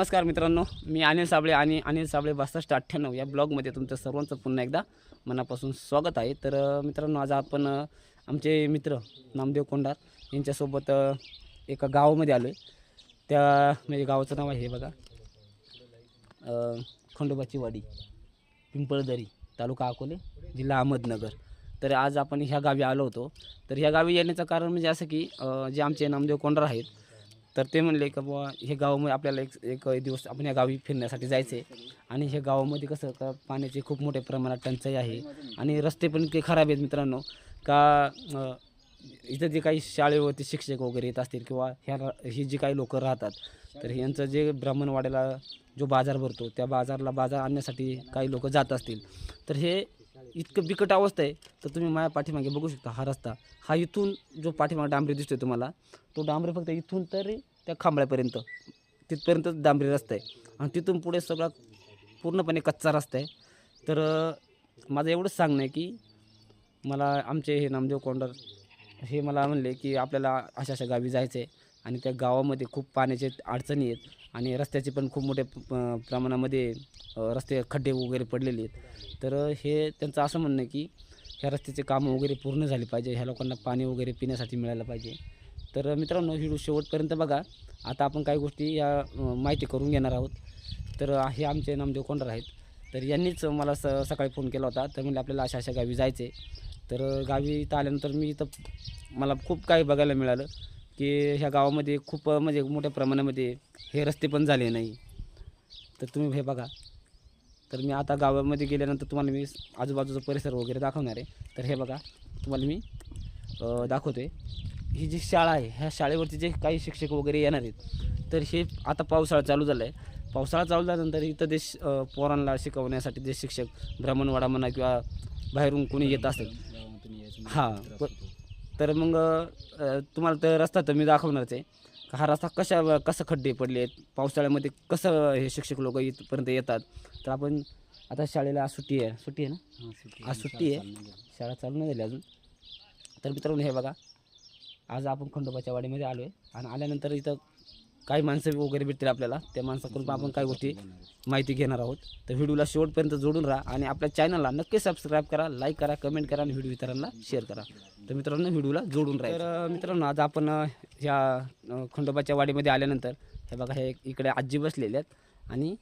नमस्कार मित्रांनो मी अनिल साबळे आणि अनिल साबळे बासष्ट अठ्ठ्याण्णव या ब्लॉगमध्ये तुमचं सर्वांचं पुन्हा एकदा मनापासून स्वागत आहे. तर मित्रांनो आज आपण आमचे मित्र नामदेव कोंडार यांच्यासोबत एका गावामध्ये आलो आहे त्या म्हणजे गावाचं नाव आहे हे बघा खंडोबाची वाडी पिंपळदरी तालुका अकोले जिल्हा अहमदनगर. तर आज आपण ह्या गावी आलो होतो. तर ह्या गावी येण्याचं कारण म्हणजे असं की जे आमचे नामदेव कोंडार आहेत तर ते म्हणले का बुवा हे गावामध्ये आपल्याला एक एक दिवस आपण या गावी फिरण्यासाठी जायचं आहे आणि हे गावामध्ये कसं का पाण्याची खूप मोठ्या प्रमाणात टंचाई आहे. आणि रस्ते पण इतके खराब आहेत मित्रांनो. का इथं जे काही शाळेवरती शिक्षक वगैरे येत असतील किंवा ह्या ही जी काही लोकं राहतात तर यांचं जे ब्राह्मणवाड्याला जो बाजार भरतो त्या बाजारला बाजार आणण्यासाठी काही लोक जात असतील. तर हे इतकं बिकट अवस्था आहे तर तुम्ही माझ्या पाठीमागे बघू शकता हा रस्ता. हा इथून जो पाठीमागे डांबरी दिसतोय तुम्हाला तो डांबरी फक्त इथून तरी त्या खांबळ्यापर्यंत तिथपर्यंत डांबरी रस्ता आहे. आणि तिथून पुढे सगळा पूर्णपणे कच्चा रस्ता आहे. तर माझं एवढंच सांगणं आहे की मला आमचे हे नामदेव कोंडर हे मला म्हणले की आपल्याला अशा अशा गावी जायचं आहे आणि त्या गावामध्ये खूप पाण्याचे अडचणी आहेत. आणि रस्त्याचे पण खूप मोठ्या प- प्रमाणामध्ये रस्ते खड्डे वगैरे पडलेले आहेत. तर हे त्यांचं असं म्हणणं की ह्या रस्त्याचे कामं वगैरे पूर्ण झाली पाहिजे. ह्या लोकांना पाणी वगैरे पिण्यासाठी मिळायला पाहिजे. तर मित्रांनो व्हिडिओ शेवटपर्यंत बघा. आता आपण काही गोष्टी या माहिती करून घेणार आहोत. तर हे आमचे नामदेव कोंडर आहेत. तर यांनीच मला स सकाळी फोन केला होता. तर म्हणजे आपल्याला अशा अशा गावी जायचे तर गावी इथं आल्यानंतर मी इथं मला खूप काही बघायला मिळालं. की ह्या गावामध्ये खूप म्हणजे मोठ्या प्रमाणामध्ये हे रस्ते पण झाले नाही. तर तुम्ही हे बघा. तर मी आता गावामध्ये गेल्यानंतर तुम्हाला मी आजूबाजूचा परिसर वगैरे दाखवणार आहे. तर हे बघा तुम्हाला मी दाखवतो आहे ही जी शाळा आहे ह्या शाळेवरती जे काही शिक्षक वगैरे येणार आहेत तर हे आता पावसाळा चालू झाला आहे पावसाळा चालू झाल्यानंतर इथं जे पोरांना शिकवण्यासाठी जे शिक्षक ब्राह्मणवाडा म्हणा किंवा बाहेरून कोणी येत असेल हां तर मग तुम्हाला तर रस्ता तर मी दाखवणारच आहे. हा रस्ता कशा कसं खड्डे पडले आहेत? पावसाळ्यामध्ये कसं हे शिक्षक लोक इथपर्यंत येतात? तर आपण आता शाळेला आज सुट्टी आहे. सुट्टी आहे ना? आज सुट्टी आहे. शाळा चालू नाही झाली अजून. तर मित्रांनो हे बघा. आज आपण खंडोबाच्या वाडीमध्ये आलो आहे आणि आल्यानंतर इथं काही माणसं वगैरे भेटतील आपल्याला. त्या माणसाकडून पण आपण काही गोष्टी माहिती घेणार आहोत. तर व्हिडिओला शेवटपर्यंत जोडून राहा आणि आपल्या चॅनलला नक्की सबस्क्राईब करा लाईक करा कमेंट करा आणि व्हिडिओ इतरांना शेअर करा. तर मित्रांनो व्हिडिओला जोडून राहा. तर मित्रांनो आज आपण ह्या खंडोबाच्या वाडीमध्ये आल्यानंतर हे बघा हे इकडे आजी बसलेले आहेत आणि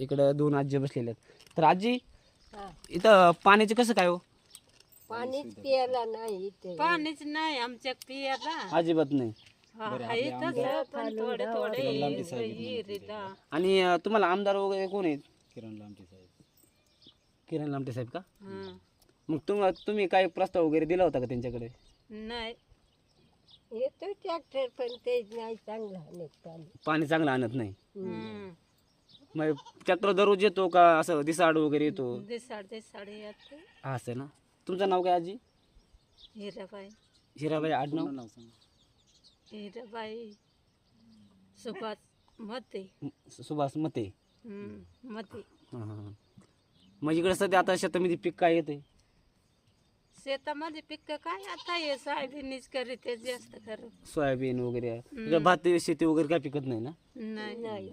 इकडं दोन आजी बसलेले आहेत. तर आजी. इथं पाण्याचे कसं काय हो? पाणीच प्यायला नाही इथे. पाणीच नाही आमच्या पियाला. अजिबात नाही. हा, आणि अं, तुम्हाला आमदार वगैरे कोण आहेत? किरण लांबटे साहेब. किरण लामटे साहेब का. मग तुम तुम्ही काय प्रस्ताव वगैरे दिला होता का त्यांच्याकडे? नाही. येतो ट्रॅक्टर पण ते नाही चांगला नाही पाणी. चांगलं आणत नाही. मग ट्रॅक्टर दररोज येतो का? असं दिसाड वगैरे येतो? दिसाड दिसाड येते. हा असं आहे ना? तुमचं नाव काय आजी? हिराबाई. हिराबाई आडनाव? नाव सांग. हिराबाई सुभाष मते. सुभाष मते. मते. हां हां हां. मग इकडे सध्या आता शेतामध्ये पीक काय येते शेतामध्ये पिक काय? आता हे सोयाबीनच करीत जास्त खरं सोयाबीन वगैरे. इकडे भात शेती वगैरे काय पिकत नाही ना? नाही. नाही.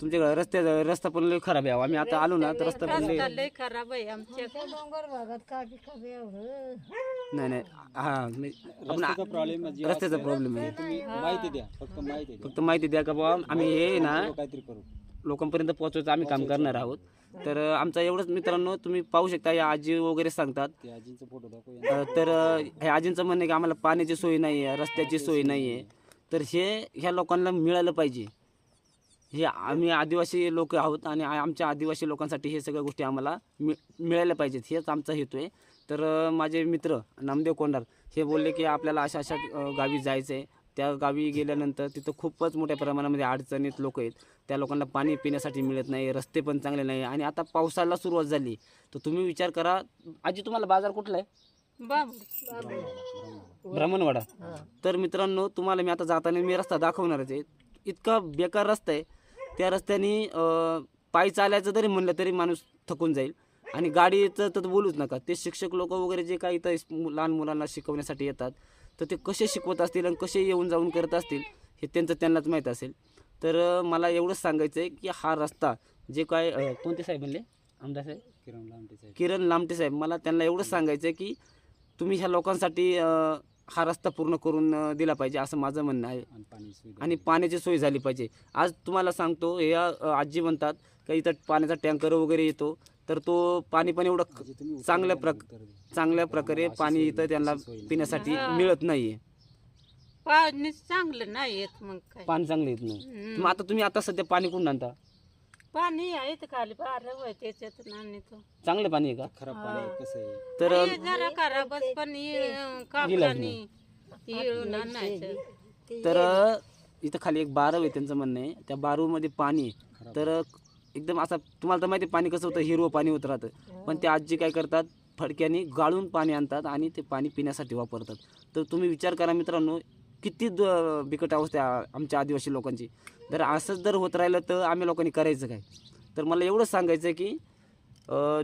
तुमच्याकडे रस्त्या रस्ता पण लय खराब आहे आम्ही आता आलो ना तर रस्ता पण लय खराब आहे आमच्या डोंगर भागात पिकावे एवढं. नाही नाही. हां मी- आपण रस्त्याचा प्रॉब्लेम रस्त्याचा प्रॉब्लेम आहे. तुम्ही माहिती द्या फक्त माहिती द्या. फक्त माहिती द्या का बाबा आम्ही हे ना काहीतरी करू. लोकांपर्यंत पोहोचवायचं आम्ही काम करणार आहोत. तर अं, आमचा एवढंच मित्रांनो तुम्ही पाहू शकता या आजी वगैरे सांगतात. ते आजींचा फोटो दाखव अं, तर अं, ह्या आजींचं म्हणणं आहे की आम्हाला पाण्याची सोय नाही आहे रस्त्याची सोय नाही आहे तर हे ह्या लोकांना मिळालं पाहिजे. हे आम्ही आदिवासी लोक आहोत आणि आमच्या आदिवासी लोकांसाठी हे सगळ्या गोष्टी आम्हाला मि मिळायला पाहिजेत. हेच आमचा हेतू आहे. तर माझे मित्र नामदेव कोंडार हे बोलले की आपल्याला अशा अशा गावी जायचं आहे त्या गावी गेल्यानंतर तिथं खूपच मोठ्या प्रमाणामध्ये अडचणीत लोक आहेत. त्या लोकांना पाणी पिण्यासाठी मिळत नाही रस्ते पण चांगले नाही आणि आता पावसाला सुरुवात झाली. तर तुम्ही विचार करा. आजी तुम्हाला बाजार कुठला आहे? ब्राह्मणवाडा. तर मित्रांनो तुम्हाला मी आता जाताना मी रस्ता दाखवणारच आहे. इतका बेकार रस्ता आहे. त्या रस्त्याने पायी चालायचं जरी म्हणलं तरी माणूस थकून जाईल. आणि गाडीचं तर बोलूच नका. ते शिक्षक लोक वगैरे जे काही इथं लहान मुलांना शिकवण्यासाठी येतात तर ते कसे शिकवत असतील आणि कसे येऊन जाऊन करत असतील हे त्यांचं त्यांनाच माहीत असेल. तर मला एवढंच सांगायचं आहे की हा रस्ता जे काय कोणते साहेब म्हणले? आमदार साहेब? किरण लांबटे साहेब. किरण लामटे साहेब. मला त्यांना एवढंच सांगायचं आहे की तुम्ही ह्या लोकांसाठी हा रस्ता पूर्ण करून दिला पाहिजे असं माझं म्हणणं आहे आणि पाण्याची सोय झाली पाहिजे आज तुम्हाला सांगतो या अं, आजी म्हणतात का इथं पाण्याचा टँकर वगैरे येतो तर तो पाणी पण एवढं चांगल्या प्रक. चांगल्या प्रकारे पाणी इथं त्यांना. पिण्यासाठी हा. मिळत नाहीये पाणी चांगलं नाही येत मग काय पाणी चांगलं येत नाही. मग आता तुम्ही आता सध्या पाणी कुठून आणता पाणी आहे खाली होय त्याच्यातून आणि तो चांगलं पाणी आहे का? खराब पाणी कसं आहे? तर जरा खराबच पण कापलानी येळून आणायचं तर. इथं खाली एक बारव आहे त्यांचं म्हणणं आहे. त्या बारूमध्ये पाणी आहे. तर एकदम असं तुम्हाला तर माहिती आहे पाणी कसं होतं? हिरवं पाणी होत राहतं. पण ते आजी काय करतात? फडक्याने गाळून पाणी आणतात आणि ते पाणी पिण्यासाठी वापरतात. तर तुम्ही विचार करा मित्रांनो किती द- बिकट अवस्था आमच्या आदिवासी लोकांची. जर असंच जर होत राहिलं तर आम्ही लोकांनी करायचं काय? तर मला एवढंच सांगायचं आहे की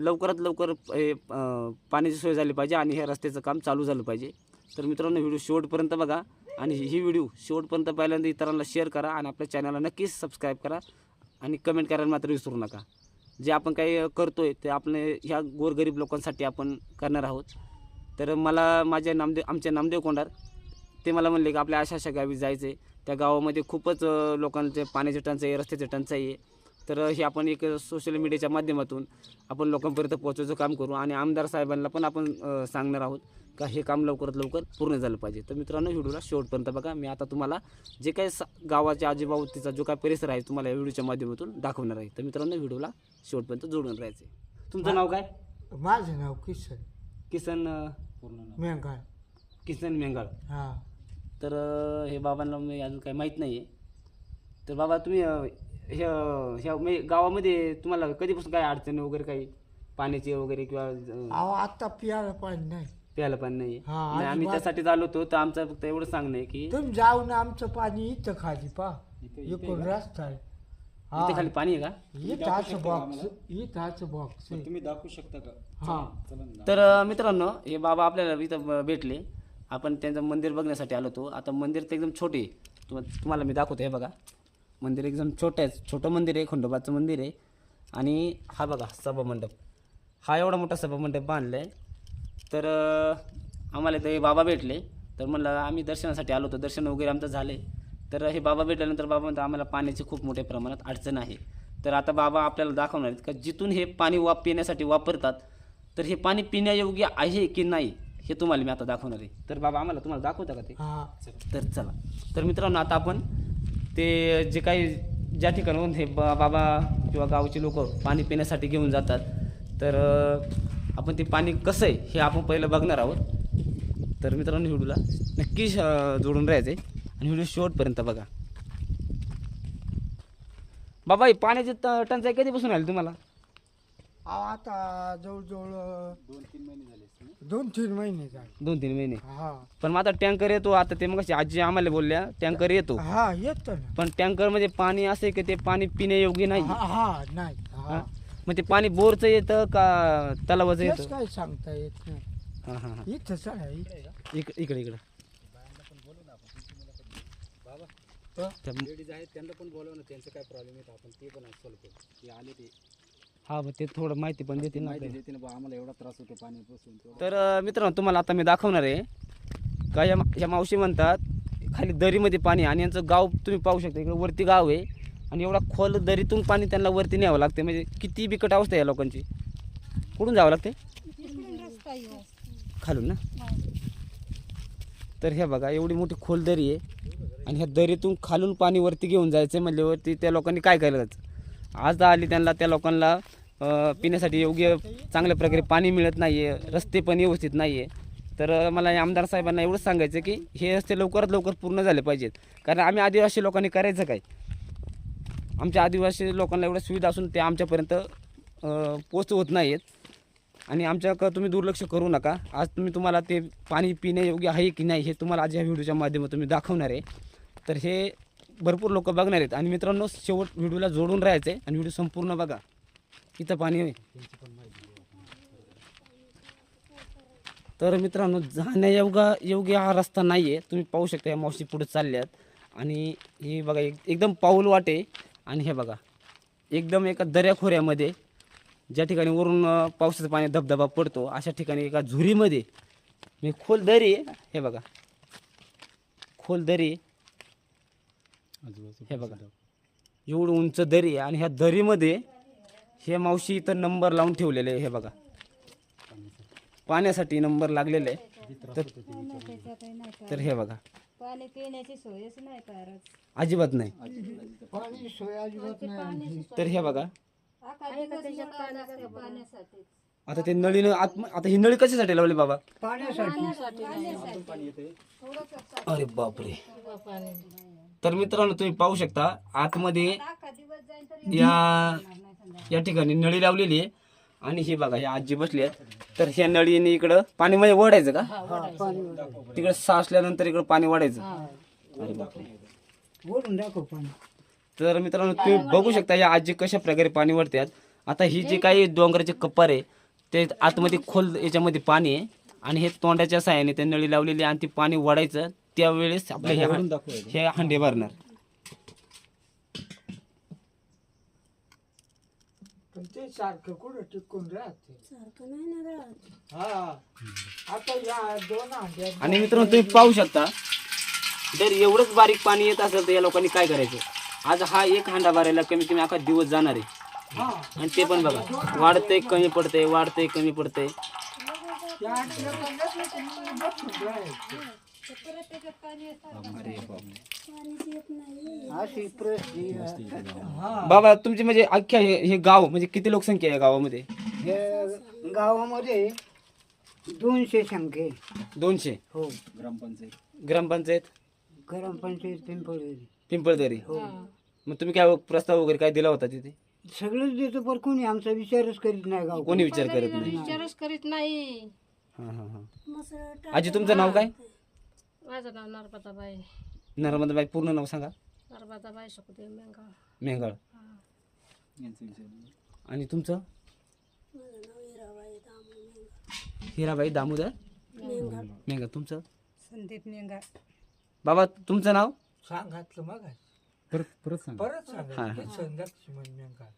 लवकरात लवकर हे पाण्याची सोय झाली पाहिजे आणि ह्या रस्त्याचं काम चालू झालं पाहिजे. तर मित्रांनो व्हिडिओ शेवटपर्यंत बघा आणि ही व्हिडिओ शेवटपर्यंत पहिल्यांदा इतरांना शेअर करा आणि आपल्या चॅनलला नक्कीच सबस्क्राईब करा आणि कमेंट करायला मात्र विसरू नका. जे आपण काही करतो आहे ते आपण ह्या गोरगरीब लोकांसाठी आपण करणार आहोत. तर मला माझ्या नामदेव आमच्या नामदेव कोंडार ते मला म्हणले की आपल्या अशा अशा गावी जायचं आहे त्या गावामध्ये खूपच लोकांचे पाण्याची टंचाई आहे रस्त्याची टंचाई आहे. तर हे आपण एक सोशल मीडियाच्या माध्यमातून आपण लोकांपर्यंत पोहोचायचं काम करू आणि आमदार साहेबांना पण आपण सांगणार आहोत का हे काम लवकरात लवकर पूर्ण झालं पाहिजे. तर मित्रांनो व्हिडिओला शेवटपर्यंत बघा. मी आता तुम्हाला जे काही सा गावाच्या आजूबाजूचा जो काही परिसर आहे तुम्हाला या व्हिडिओच्या माध्यमातून दाखवणार आहे. तर मित्रांनो व्हिडिओला शेवटपर्यंत जोडून राहायचं तुमचं नाव काय? माझं नाव किसन. किसन पूर्ण. मेंगाळ. किसन मेंगाळ. हा. तर हे बाबांना मी अजून काही माहीत नाही आहे तर बाबा तुम्ही अं, ह्या म्हणजे गावामध्ये तुम्हाला कधीपासून काय अडचणी वगैरे काही पाण्याची वगैरे किंवा अहो आता पियाला पाणी नाही. प्यायला पाणी नाही हा, आम्ही. त्यासाठी आलो होतो तर आमचं फक्त एवढं सांगणं आहे की तुम्ही जाऊन आमचं पाणी इथं खाली पा इकडून रस्ता आहे. इथे खाली पाणी आहे का? इथं असं बॉक्स इथं असं बॉक्स तुम्ही दाखवू शकता का? हा. तर अं, मित्रांनो हे बाबा आपल्याला इथं ब- भेटले. आपण त्यांचं मंदिर बघण्यासाठी आलो होतो. आता मंदिर तर एकदम छोटे आहे. तुम तुम्हाला मी दाखवतो हे बघा. मंदिर एकदम छोटं आहे. छोटं मंदिर आहे खंडोबाचं मंदिर आहे. आणि हा बघा सभामंडप हा एवढा मोठा सभामंडप बांधला आहे तर आम्हाला ते बाबा भेटले. तर म्हणलं आम्ही दर्शनासाठी आलो होतो. दर्शन वगैरे आमचं झाले तर हे बाबा भेटल्यानंतर बाबा म्हणतात आम्हाला पाण्याची खूप मोठ्या प्रमाणात अडचण आहे. तर आता बाबा आपल्याला दाखवणार आहेत का जिथून हे पाणी वाप पिण्यासाठी वापरतात तर हे पाणी पिण्यायोग्य आहे की नाही? हे तुम्हाला मी आता दाखवणार आहे. तर बाबा आम्हाला तुम्हाला दाखवता का ते? हा. तर चला. तर मित्रांनो आता आपण ते जे काही ज्या ठिकाणाहून हे बा बाबा किंवा गावचे लोक पाणी पिण्यासाठी घेऊन जातात तर अं, आपण ते पाणी कसं आहे हे आपण पहिलं बघणार आहोत. तर मित्रांनो व्हिडिओला नक्की अं, जोडून राहायचं आहे आणि व्हिडिओ शेवटपर्यंत बघा. बाबा ही पाण्याची त- टंचाई कधीपासून आली तुम्हाला? अहो आता जवळजवळ दोन तीन महिने झाले? दोन तीन महिने. हा. पण मग आता टँकर येतो आता ते मग आजी आम्हाला बोलल्या टँकर येतो. हा येतो ना. पण टँकरमध्ये पाणी असं आहे की ते पाणी पिण्यायोग्य नाही. हा हा नाही हा. हा. मग ते पाणी बोरचं येतं का तलावाचं तेच येतं? काय सांगता येत नाही. हां हां हां. इथं. इक इकडे इकडे. त्या- लेडीज आहेत त्यांना पण बोलव ना त्यांचं काय प्रॉब्लेम येतं आपण ते पण सॉल्व करू. ते आले ते हा मग ते थोडं माहिती पण देतील ना माहिती आपल्याला. देते ना आम्हाला एवढा त्रास होतो पाण्यापासून तेवढा. तर अं, मित्रांनो तुम्हाला आता मी दाखवणार आहे. का या मा- या मावशी म्हणतात खाली दरीमध्ये पाणी आणि यांचं गाव तुम्ही पाहू शकता. इकडे वरती गाव आहे. आणि एवढा खोल दरीतून पाणी त्यांना वरती न्यावं लागते म्हणजे किती बिकट अवस्था आहे या लोकांची. कुठून जावं लागते खालून ना? तर हे बघा एवढी मोठी खोल दरी आहे. आणि ह्या दरीतून खालून पाणी वरती घेऊन जायचं म्हणल्यावरती त्या लोकांनी काय केलं आज आली त्यांना त्या लोकांना पिण्यासाठी योग्य चांगल्या प्रकारे पाणी मिळत नाही आहे रस्ते पण व्यवस्थित नाही आहे तर मला या आमदार साहेबांना एवढंच सांगायचं की हे रस्ते लवकरात लवकर पूर्ण झाले पाहिजेत. कारण आम्ही आदिवासी लोकांनी करायचं काय? आमच्या आदिवासी लोकांना एवढ्या सुविधा असून ते आमच्यापर्यंत पोच पोचवत नाही आहेत आणि आमच्याकडं तुम्ही दुर्लक्ष करू नका. आज तुम्ही तुम्हाला ते पाणी पिण्यायोग्य आहे की नाही हे तुम्हाला आज या व्हिडिओच्या माध्यमातून मी दाखवणार आहे. तर हे भरपूर लोक बघणार आहेत. आणि मित्रांनो शेवट व्हिडिओला जोडून राहायचं आहे आणि व्हिडिओ संपूर्ण बघा. इथं पाणी आहे. तर मित्रांनो जाण्यायोगा योग्य हा रस्ता नाही आहे तुम्ही पाहू शकता या मावशी पुढे चालल्यात. आणि हे बघा एक एकदम पाऊल वाटे आणि हे बघा एकदम एका दऱ्याखोऱ्यामध्ये ज्या ठिकाणी वरून पावसाचं पाणी धबधबा पडतो अशा ठिकाणी एका झुरीमध्ये मी खोल दरी आहे. हे बघा खोल दरी हे बघा. एवढं उंच दरी आहे आणि ह्या दरीमध्ये हे मावशी इथं नंबर लावून ठेवलेले आहे हे बघा. पाण्यासाठी नंबर लागलेले आहे. तर- तर हे बघा. पाणी पिण्याची सोयच नाही फारच अजिबात नाही. पाणी सोय अजिबात नाही. तर हे बघा. पाण्यासाठी आता ते नळीनं आत आता ही नळी कशासाठी लावली बाबा? पाण्यासाठी. अरे बापरे. तर मित्रांनो तुम्ही पाहू शकता आतमध्ये या या ठिकाणी नळी लावलेली आहे. आणि हे बघा हे आजी बसली आहेत. तर ह्या नळीने इकडं पाणी म्हणजे ओढायचं का? तिकडे साचल्यानंतर इकडं पाणी वाढायचं अरे बापरे. ओढून दाखव पाणी. तर मित्रांनो तुम्ही बघू शकता या आजी कशा प्रकारे पाणी वाढतात आता ही जी काही डोंगराचे कप्पार आहे ते आतमध्ये खोल याच्यामध्ये पाणी आहे. आणि हे तोंडाच्या साह्याने ते नळी लावलेली आहे आणि ती पाणी वाढायचं त्यावेळेस आपले हे हां- हे हांडे भरणार. पण ते सारखं कुठं टिकून राहते? सारखं नाही ना हा. आता या दोन हांड्यात आणि मित्रांनो तुम्ही पाहू शकता जर एवढंच बारीक पाणी येत असेल तर या लोकांनी काय करायचं? आज हा एक हांडा भरायला कमी कमी अख्खा दिवस जाणार आहे. हा. आणि ते पण बघा वाढतंय कमी पडतंय वाढतंय कमी पडतंय. बाबा तुमची म्हणजे अख्ख्या हे हे गाव म्हणजे किती लोकसंख्या आहे गावामध्ये? हे गावामध्ये दोनशे संख्ये दोनशे? हो. ग्रामपंचायत. ग्रामपंचायत? ग्रामपंचायत पिंपळी पिंपळदरी. मग तुम्ही काय प्रस्ताव वगैरे काय दिला होता तिथे? सगळंच देतो पण कोणी आमचा विचारच करीत नाही गाव कोणी विचार करत नाही? विचारच करीत नाही. हा हा हा. आजी तुमचं नाव काय? माझं नाव नर्मदाबाई. नर्मदाबाई पूर्ण नाव सांगा. नर्मदाबाई सुखदेव मेंगाळ आणि तुमचं? हिराबाई दामोदर मेंगा तुमचं? संदीप नेंगा बाबा तुमचं नाव? सांगातलं मग. परत परत सांग. परत हा.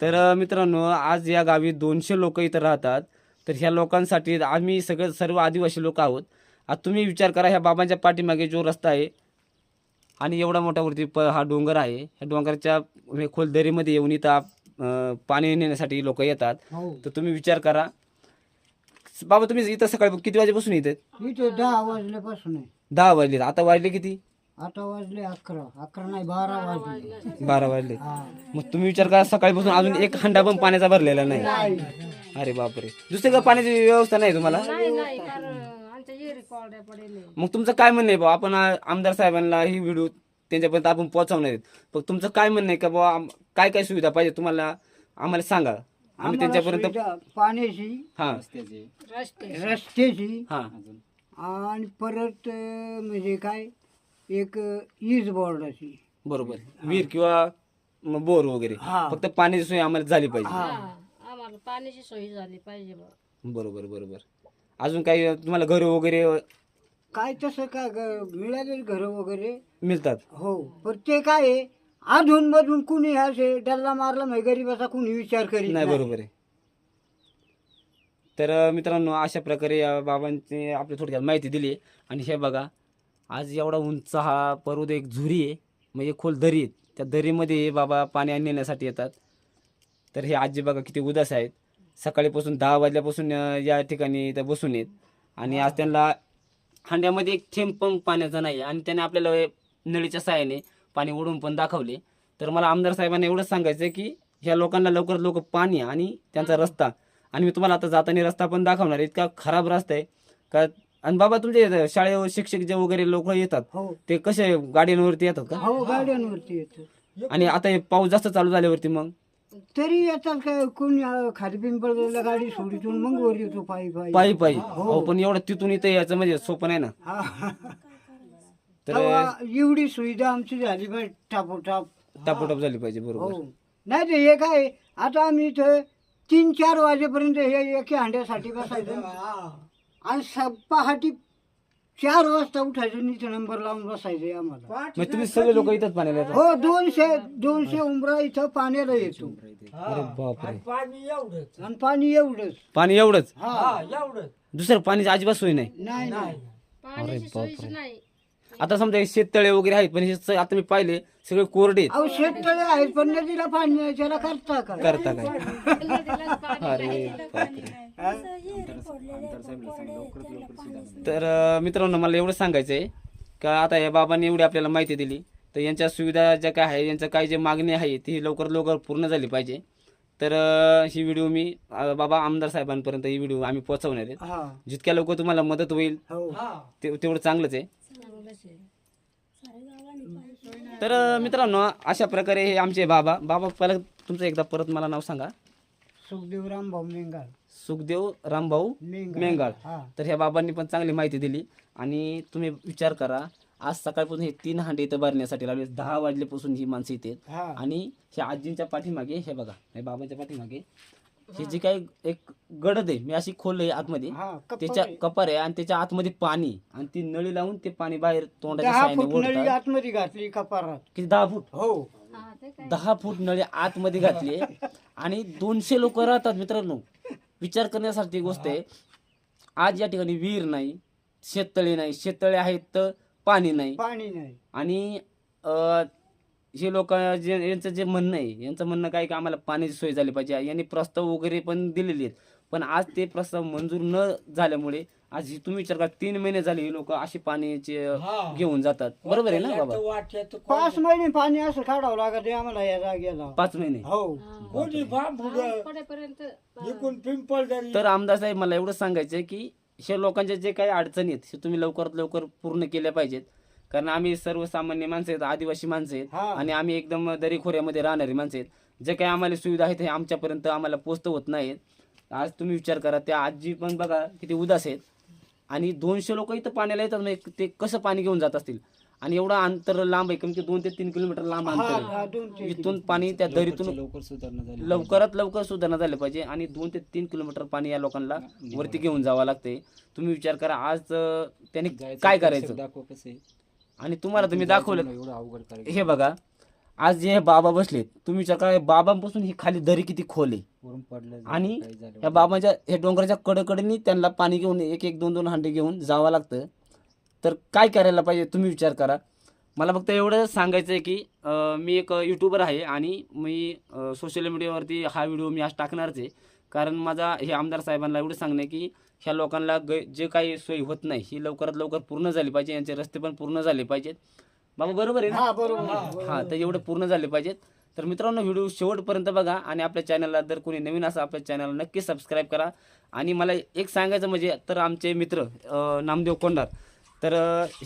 तर अ, मित्रांनो आज या गावी दोनशे लोक इथं राहतात. तर ह्या लोकांसाठी आम्ही सगळे सर्व आदिवासी लोक आहोत. आता तुम्ही विचार करा ह्या बाबांच्या पाठीमागे जो रस्ता आहे आणि एवढा मोठा वरती प हा डोंगर आहे ह्या डोंगराच्या खोल दरीमध्ये येऊन इथं पाणी नेण्यासाठी लोक येतात. हो. तर तुम्ही विचार करा. बाबा तुम्ही इथं सकाळी किती वाजेपासून येते इथं दहा वाजल्यापासून दहा वाजले आता वाजले किती? आता वाजले अकरा. अकरा नाही बारा वाजले. बारा वाजले. हा. मग तुम्ही विचार करा सकाळपासून अजून एक हंडा पण पाण्याचा भरलेला नाही. अरे बापरे. दुसरी का पाण्याची व्यवस्था नाही तुम्हाला नाही नाही कारण आमच्या येरी कोरड्या पडेल. मग तुमचं काय म्हणणं आहे बा आपण आ- आमदार साहेबांना ही व्हिडिओ त्यांच्यापर्यंत आपण पोहोचवणार आहेत. पण तुमचं काय म्हणणं आहे का बा काय काय सुविधा पाहिजे तुम्हाला? आम्हाला सांगा. आम्ही आम्हाला त्यांच्यापर्यंत सुविधा पाण्याची हां. रस्त्याचे. रस्ते रस्त्याची. हां. अजून? आणि परत अं, म्हणजे काय? एक अं, वीज बोर्डाची बरोबर. विहीर किंवा म- बोर वगैरे. हा. फक्त पाण्याची सोय आम्हाला झाली पाहिजे. हा. आम्हाला पाण्याची सोय झाली पाहिजे बा बरोबर बरोबर. अजून काही तुम्हाला घर वगैरे काय तसं काय ग- मिळाले घर वगैरे? मिळतात. हो पण ते काय आहे अधून मधून कुणी असे डल्ला मारला म्हणजे गरीबाचा कुणी विचार करीत नाही बरोबर आहे. तर अ, मित्रांनो अशा प्रकारे या बाबांची आपली थोडक्यात माहिती दिली आणि हे बघा आज एवढा उंच हा पर्वत एक झुरी आहे म्हणजे खोल दरी आहे. त्या दरीमध्ये हे बाबा पाणी नेण्यासाठी येतात. तर हे आजी बघा किती उदास आहेत. सकाळीपासून दहा वाजल्यापासून या ठिकाणी इथं बसून आहेत. आणि आज त्यांना हांड्यामध्ये एक थेंब पण पाण्याचा नाही आणि त्याने आपल्याला नळीच्या साहाय्याने पाणी ओढून पण दाखवले. तर मला आमदार साहेबांना एवढंच सांगायचं की ह्या लोकांना लवकरात लवकर पाणी आणि त्यांचा रस्ता. आणि मी तुम्हाला आता जाताना रस्ता पण दाखवणार. इतका खराब रस्ता आहे. का आणि बाबा तुमचे शाळेवर शिक्षक जे वगैरे लोक येतात हो. ते कसे गाडीवरती येतात का? हो गाड्यांवरती येतो आणि आता हे पाऊस जास्त चालू झाल्यावरती मग? तरी येतात काय कोणी पिंपळला गाडी सोडीतून मग वर येतो पायी पायी. पायी पायी. हो. पण एवढं तिथून इथं यायचं म्हणजे सोपं नाही ना. हा. तर तेव्हा एवढी सुविधा आमची झाली पाहिजे. टापोटाप. टापोटाप झाली पाहिजे बरोबर. हो. नाही ते हे काय आता आम्ही इथं तीन चार वाजेपर्यंत हे एके हांड्यासाठी बसायचं. आणि स- पहाटी चार वाजता उठायचं इथं नंबर लावून बसायचं आम्हाला. मग तुम्ही सगळे लोक इथंच पाण्याला येतात? हो दोनशे दोनशे उमरा इथं पाण्याला येतो. अरे बापरे. आणि पाणी एवढंच. आणि पाणी एवढंच. पाणी एवढंच? हा. एवढंच. दुसरं पाण्याची अजिबात सोय नाही. नाही नाही. अरे बापरे. आता समजा हे शेततळे वगैरे आहेत पण हे स- आता मी पाहिले सगळे कोरडे आहेत. अहो शेततळे आहेत पण नदीला पाणी नाही त्याला करता का? करता काय? अरे बापरे. तर अं, मित्रांनो मला एवढं सांगायचं आहे का आता या बाबांनी एवढी आपल्याला माहिती दिली. तर यांच्या सुविधा ज्या काय आहे यांचं काय जे मागणी आहे ती लवकर लवकर पूर्ण झाली पाहिजे. तर अं, ही व्हिडिओ मी अं, बाबा आमदार साहेबांपर्यंत ही व्हिडिओ आम्ही पोहोचवणार आहेत हा. जितक्या लवकर तुम्हाला मदत होईल हो हा. ते तेवढं चांगलंच आहे. तर मित्रांनो अशा प्रकारे हे आमचे बाबा. बाबा पहिला तुमचं एकदा परत मला नाव सांगा. सुखदेव रामभाऊ मेंगाळ. सुखदेव रामभाऊ मेंगाळ. मेंगाळ. हा. तर ह्या बाबांनी पण चांगली माहिती दिली. आणि तुम्ही विचार करा आज सकाळपासून हे तीन हांडे इथं भरण्यासाठी लावले दहा वाजल्यापासून ही माणसं इथे. हा. आणि ह्या आजींच्या पाठीमागे हे बघा हे बाबांच्या पाठीमागे हे जी काही एक गडद आहे मी अशी खोल आहे आतमध्ये हा कप्पा त्याच्या आहे. कपार आहे आणि त्याच्या आतमध्ये पाणी आणि ती नळी लावून ते पाणी बाहेर तोंडाच्या दहा साहाय्याने फूट नळी ओढतात. आतमध्ये घातली कपारात. किती दहा फूट? हो. दहा फूट नळी आतमध्ये घातली आणि दोनशे लोक राहतात मित्रांनो. विचार करण्यासारखी गोष्ट आहे. आज या ठिकाणी विहीर नाही शेततळे नाही. शेततळे आहेत तर पाणी नाही. पाणी नाही. आणि अं, हे लोक जे यांचं जे म्हणणं आहे यांचं म्हणणं काय की आम्हाला पाण्याची सोय झाली पाहिजे. यांनी प्रस्ताव वगैरे पण दिलेले आहेत. पण आज ते प्रस्ताव मंजूर न झाल्यामुळे आज ही तुम्ही विचार करा तीन महिने झाले हे लोक अशी पाण्याचे हा. घेऊन जातात. बरोबर आहे ना बाबा? पाच महिने पाणी असं काढावं लागत आहे आम्हाला या जागेला. पाच महिने? हो. कोणी पडेपर्यंत पिंपळ तर आमदार साहेब मला एवढं सांगायचं आहे की हे लोकांच्या जे काही अडचणी आहेत हे तुम्ही लवकरात लवकर पूर्ण केल्या पाहिजेत. कारण आम्ही सर्वसामान्य माणसं आहेत आदिवासी माणसं आहेत. आणि आम्ही एकदम दरीखोऱ्यामध्ये राहणारी माणसं आहेत. जे काही आम्हाला सुविधा आहेत हे आमच्यापर्यंत आम्हाला पोचत होत नाहीत. आज तुम्ही विचार करा त्या आजी पण बघा किती उदास आहेत. आणि दोनशे लोक इथं पाण्याला येतात म्हणजे ते कसं पाणी घेऊन जात असतील? आणि एवढं अंतर लांब आहे कमी दोन ते तीन किलोमीटर लांब अंतर इथून पाणी त्या दरीतून लवकर सुधारणा झाली लवकरात लवकर सुधारणा झाली पाहिजे आणि दोन ते तीन किलोमीटर पाणी या लोकांना वरती घेऊन जावं लागते तुम्ही विचार करा आज त्यांनी काय करायचं? दाखव कसं आहे. आणि तुम्हाला तुम्ही दाखवलं. एवढं अवघड करायचं. हे बघा आज जे हे बाबा बसलेत तुम्ही विचार करा बाबांपासून ही खाली दरी किती खोल आहे. वरून पडलं आणि काही झालं या बाबांच्या हे डोंगराच्या कडेकडेनी त्यांना पाणी घेऊन एक एक दोन दोन हांडे घेऊन जावं लागतं. तर काय करायला पाहिजे तुम्ही विचार करा. मला फक्त एवढं सांगायचं आहे की अं, मी एक यूट्यूबर आहे आणि मी सोशल मीडियावरती हा व्हिडिओ मी आज टाकणारच आहे. कारण माझा हे आमदार साहेबांना एवढं सांगणं आहे की ह्या लोकांना ग जे काही सोय होत नाही ही लवकरात लवकर पूर्ण झाली पाहिजे. यांचे रस्ते पण पूर्ण झाले पाहिजेत. बाबा बरोबर आहे ना? हा बरोबर. हा तर एवढे पूर्ण झाले पाहिजेत. तर मित्रांनो व्हिडिओ शेवटपर्यंत बघा आणि आपल्या चॅनलला जर कोणी नवीन असं आपल्या चॅनलला नक्की सबस्क्राईब करा. आणि मला एक सांगायचं म्हणजे तर आमचे मित्र नामदेव कोंडार तर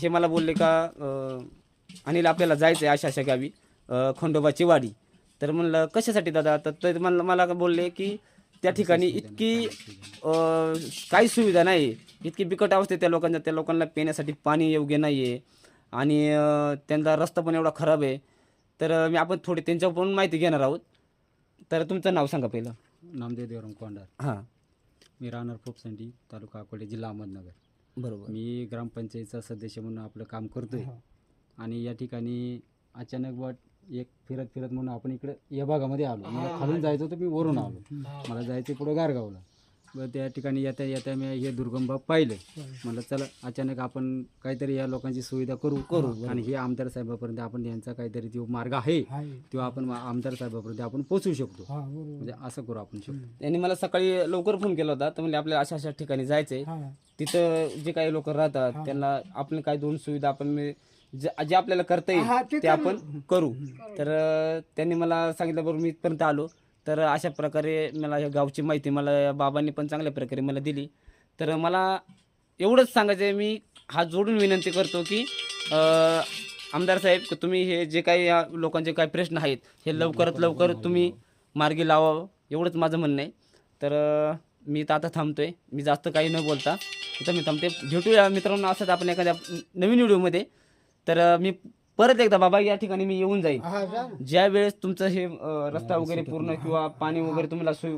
हे मला बोलले का अनिल आपल्याला जायचं आहे अशा अशा गावी खंडोबाची वाडी तर म्हणलं कशासाठी दादा? तर ते मला मला बोलले की त्या ठिकाणी इतकी काही सुविधा नाही. इतकी बिकट अवस्था त्या लोकांच्या त्या लोकांना पिण्यासाठी पाणी योग्य नाही आहे आणि त्यांचा रस्ता पण एवढा खराब आहे. तर मी आपण थोडी त्यांच्यावर पण माहिती घेणार आहोत. तर तुमचं नाव सांगा पहिलं. नामदेव देवराम कोंडार हां. मी राहणार फोपसंडी तालुका अकोले जिल्हा अहमदनगर. बरोबर. मी ग्रामपंचायतचा सदस्य म्हणून आपलं काम करतोय. आणि या ठिकाणी अचानक बट एक फिरत फिरत म्हणून आपण इकडे या भागामध्ये आलो. मला खालून जायचं होतं मी वरून आलो. मला जायचं पुढं गारगावला. बरं त्या ठिकाणी येता येता मी हे दुर्गम भाग पाहिलं. म्हणलं चला अचानक आपण काहीतरी या लोकांची सुविधा करू करू. आणि हे आमदार साहेबापर्यंत आपण यांचा काहीतरी जो मार्ग आहे तो आपण आमदार साहेबापर्यंत आपण पोचवू शकतो. हा म्हणजे असं करू आपण शकतो. त्यांनी मला सकाळी लवकर फोन केला होता. तर म्हणजे आपल्याला अशा अशा ठिकाणी जायचं आहे हा. तिथं जे काही लोक राहतात त्यांना आपण काही दोन सुविधा आपण मी- जे जे आपल्याला करता हा, ते येईल ते आपण करू. तर अं, त्यांनी मला सांगितलं बरोबर मी इथपर्यंत आलो. तर अशा प्रकारे मला या गावची माहिती मला या बाबांनी पण चांगल्या प्रकारे मला दिली. तर मला एवढंच सांगायचं आहे मी हात जोडून विनंती करतो की अं, आमदार साहेब की तुम्ही हे जे काही या लोकांचे काही प्रश्न आहेत हे लवकरात लवकर तुम्ही मार्गी लावावं एवढंच माझं म्हणणं आहे. तर अं, मी तर आता थांबतोय. मी जास्त काही न बोलता इथं मी थांबते भेटूया मित्रांनो असंच आपण एखाद्या नवीन व्हिडिओमध्ये. तर मी परत एकदा बाबा या ठिकाणी मी येऊन जाईन. हा जा ना. ज्या वेळेस तुमचं हे अं, रस्ता वगैरे पूर्ण किंवा पाणी वगैरे तुम्हाला सोय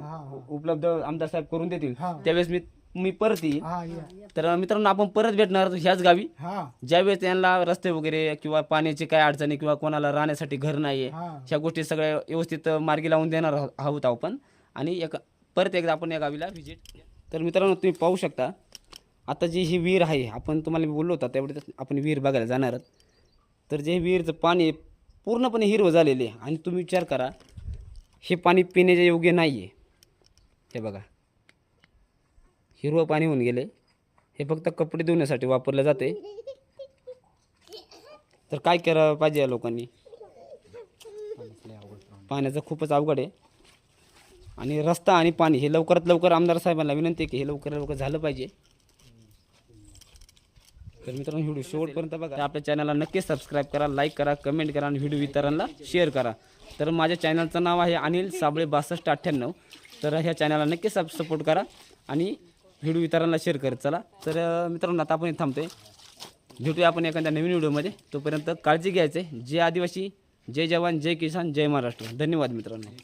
उपलब्ध आमदार साहेब करून देतील हा. त्यावेळेस मी मी परत येईन. हा या. तर मित्रांनो आपण परत भेटणार आहोत ह्याच गावी. हा. ज्यावेळेस त्यांना रस्ते वगैरे किंवा पाण्याची काय अडचणी किंवा कोणाला राहण्यासाठी घर नाही आहे हा. ह्या गोष्टी सगळ्या व्यवस्थित मार्गी लावून देणार आहो- आहोत आपण. आणि एक परत एकदा आपण या गावीला व्हिजिट तर मित्रांनो तुम्ही पाहू शकता आता जी ही विहीर आहे आपण तुम्हाला मी बोललो होता तेवढे आपण विहीर बघायला जाणार तर जे विहीरचं पाणी पूर्णपणे हिरवं झालेले आहे. आणि तुम्ही विचार करा हे पाणी पिण्याच्या योग्य नाही आहे हे बघा. हिरवं पाणी होऊन गेले हे फक्त कपडे धुण्यासाठी वापरलं जाते. तर काय करायला पाहिजे या लोकांनी? पाण्याचं खूपच अवघड आहे. आणि रस्ता आणि पाणी हे लवकरात लवकर आमदार साहेबांना विनंती आहे की हे लवकरात लवकर झालं पाहिजे. तर मित्रांनो व्हिडिओ शेवटपर्यंत बघा. आपल्या चॅनलला नक्की सबस्क्राईब करा लाईक करा कमेंट करा आणि व्हिडिओ इतरांना शेअर करा. तर माझ्या चॅनलचं नाव आहे अनिल साबळे बासष्ट अठ्ठ्याण्णव. तर ह्या चॅनलला नक्की सब सपोर्ट करा आणि व्हिडिओ इतरांना शेअर करत चला तर मित्रांनो आता आपण थांबतोय. भेटूया आपण एखाद्या नवीन व्हिडिओमध्ये तोपर्यंत काळजी घ्यायचे. जय आदिवासी जय जवान जय किसान जय महाराष्ट्र. धन्यवाद मित्रांनो.